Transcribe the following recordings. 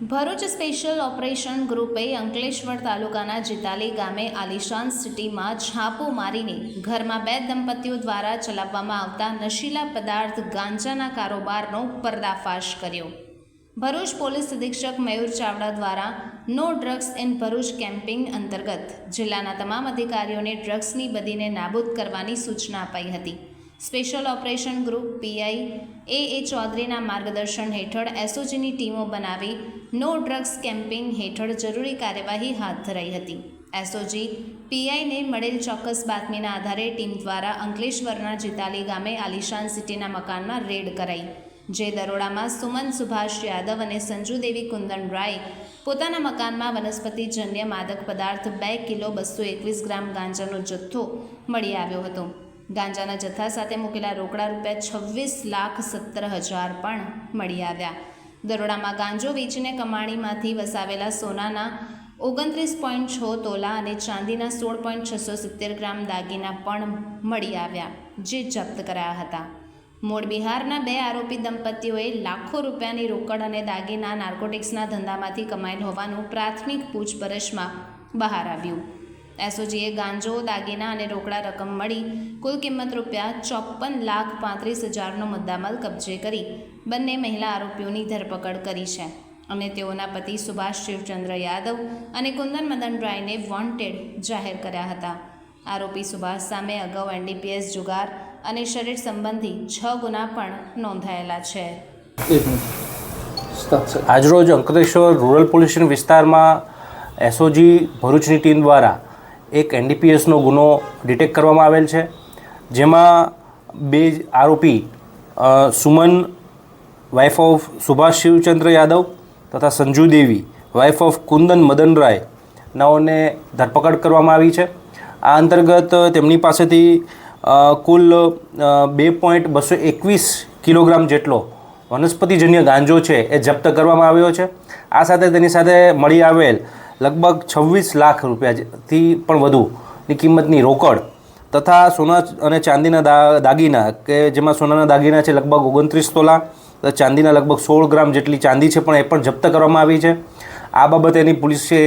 Bharuch special operation ગ્રુપે અંકલેશ્વર તાલુકાના જીતાલી ગામે આલિશાન સિટીમાં છાપો મારીને ઘરમાં બે દંપતીઓ દ્વારા ચલાવવામાં આવતા નશીલા પદાર્થ ગાંજાના કારોબારનો પર્દાફાશ કર્યો. ભરૂચ પોલીસ અધિક્ષક મયુર ચાવડા દ્વારા no drugs in Bharuch camping અંતર્ગત જિલ્લાના તમામ અધિકારીઓને ડ્રગ્સની બદીને નાબૂદ કરવાની સૂચના અપાઈ હતી. Special operation group PI A A ચૌધરીના માર્ગદર્શન હેઠળ એસઓજીની ટીમો બનાવી નો ડ્રગ્સ કેમ્પિંગ હેઠળ જરૂરી કાર્યવાહી હાથ ધરાઈ હતી. એસઓજી પીઆઈને મળેલ ચોક્કસ બાતમીના આધારે ટીમ દ્વારા અંકલેશ્વરના જીતાલી ગામે આલિશાન સિટીના મકાનમાં રેડ કરાઈ, જે દરોડામાં સુમન સુભાષ યાદવ અને સંજુ દેવી કુંદન રાય પોતાના મકાનમાં વનસ્પતિજન્ય માદક પદાર્થ બે કિલો બસો એકવીસ ગ્રામ ગાંજાનો જથ્થો મળી આવ્યો હતો. ગાંજાના જથ્થા સાથે મૂકેલા રોકડા રૂપિયા છવ્વીસ લાખ સત્તર હજાર પણ મળી આવ્યા. દરોડામાં ગાંજો વેચીને કમાણીમાંથી વસાવેલા સોનાના ઓગણત્રીસ પોઈન્ટ છ તોલા અને ચાંદીના સોળ પોઈન્ટ છસો સિત્તેર ગ્રામ દાગીના પણ મળી આવ્યા, જે જપ્ત કરાયા હતા. મૂળ બિહારના બે આરોપી દંપતીઓએ લાખો રૂપિયાની રોકડ અને દાગીના, નાર્કોટિક્સના ધંધામાંથી કમાયેલ હોવાનું પ્રાથમિક પૂછપરછમાં બહાર આવ્યું. એસઓજીએ ગાંજો, દાગીના અને રોકડા રકમ મળી કુલ કિંમત રૂપિયા ચોપન લાખ પાંત્રીસ હજારનો મુદ્દામાલ કબજે કરી બંને મહિલા આરોપીઓની ધરપકડ કરી છે. અને તેઓના પતિ સુભાષ શિવચંદ્ર યાદવ અને કુંદન મદન રાયને વોન્ટેડ જાહેર કર્યા હતા. આરોપી સુભાષ સામે અગાઉ એનડીપીએસ જુગાર અને શરીર સંબંધી છ ગુના પણ નોંધાયેલા છે. આજરોજ અંકલેશ્વર રૂરલ પોલીસ સ્ટેશન વિસ્તારમાં એસઓજી ભરૂચની ટીમ દ્વારા એક એનડીપીએસનો ગુનો ડિટેક્ટ કરવામાં આવેલ છે. જેમાં બે આરોપી સુમન વાઇફ ઓફ સુભાષ શિવચંદ્ર યાદવ તથા સંજુ દેવી વાઇફ ઓફ કુંદન મદનરાય નાઓને ધરપકડ કરવામાં આવી છે. આ અંતર્ગત તેમની પાસેથી કુલ બે પોઈન્ટ બસો એકવીસ કિલોગ્રામ જેટલો વનસ્પતિજન્ય ગાંજો છે એ જપ્ત કરવામાં આવ્યો છે. આ સાથે તેની સાથે મળી આવેલ લગભગ છવ્વીસ લાખ રૂપિયાથી પણ વધુની કિંમતની રોકડ તથા સોના અને ચાંદીના દાગીના, કે જેમાં સોનાના દાગીના છે લગભગ ઓગણત્રીસ તોલા ચાંદીના લગભગ સોળ ગ્રામ જેટલી ચાંદી છે પણ એ પણ જપ્ત કરવામાં આવી છે. આ બાબતે એની પોલીસે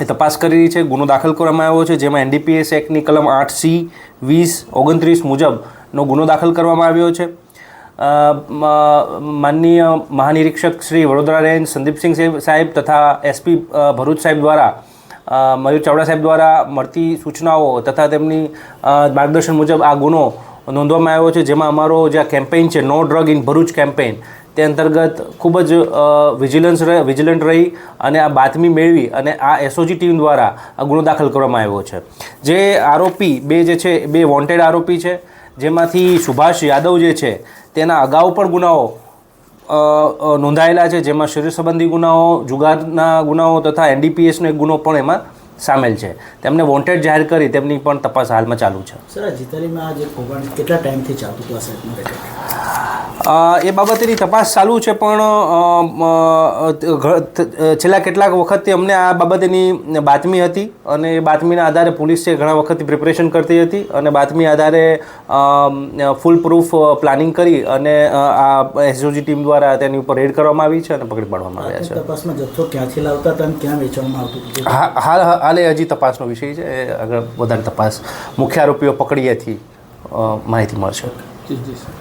એ તપાસ કરી રહી છે. ગુનો દાખલ કરવામાં આવ્યો છે, જેમાં એનડીપીએસ એક્ટની કલમ આઠ સી વીસ ઓગણત્રીસ મુજબનો ગુનો દાખલ કરવામાં આવ્યો છે. માનનીય મહાનિરીક્ષક શ્રી વડોદરા રેન્જ સંદીપસિંહ સાહેબ- તથા એસપી ભરૂચ સાહેબ દ્વારા મયુર ચાવડા સાહેબ દ્વારા મળતી સૂચનાઓ તથા તેમની માર્ગદર્શન મુજબ આ ગુનો નોંધવામાં આવ્યો છે, જેમાં અમારો જે કેમ્પેઇન છે, no drug in Bharuch campaign, તે અંતર્ગત ખૂબ જ વિજિલન્સ વિજિલન્ટ રહી અને આ બાતમી મેળવી અને આ એસઓજી ટીમ દ્વારા આ ગુનો દાખલ કરવામાં આવ્યો છે. જે આરોપી, બે જે છે, બે વોન્ટેડ આરોપી છે જેમાંથી સુભાષ યાદવ જે છે, તેના અગાઉ પણ ગુનાઓ નોંધાયેલા છે, જેમાં શરીર સંબંધી ગુનાઓ, જુગારના ગુનાઓ તથા એનડીપીએસનો એક ગુનો પણ એમાં સામેલ છે. તેમને વોન્ટેડ જાહેર કરી, તેમની પણ તપાસ હાલમાં ચાલુ છે. સર જીતાલીમાં આ કૌભાંડ કેટલા ટાઈમથી ચાલતું હતું એ બાબતેની તપાસ ચાલુ છે પણ છેલ્લા કેટલાક વખતથી અમને આ બાબતેની બાતમી હતી અને એ બાતમીના આધારે પોલીસે ઘણા વખતથી પ્રિપરેશન કરતી હતી અને બાતમી આધારે ફૂલ પ્રૂફ પ્લાનિંગ કરી અને આ એસઓજી ટીમ દ્વારા તેની ઉપર રેડ કરવામાં આવી છે અને પકડી પાડવામાં આવ્યા છે. તપાસમાં જથ્થો ક્યાંથી લાવતા હતા અને ક્યાં વેચવામાં આવતું હા હાલ હાલ એ હજી તપાસનો વિષય છે. એ આગળ વધારે તપાસ મુખ્ય આરોપીઓ પકડીએથી માહિતી મળશે. જી જી સર.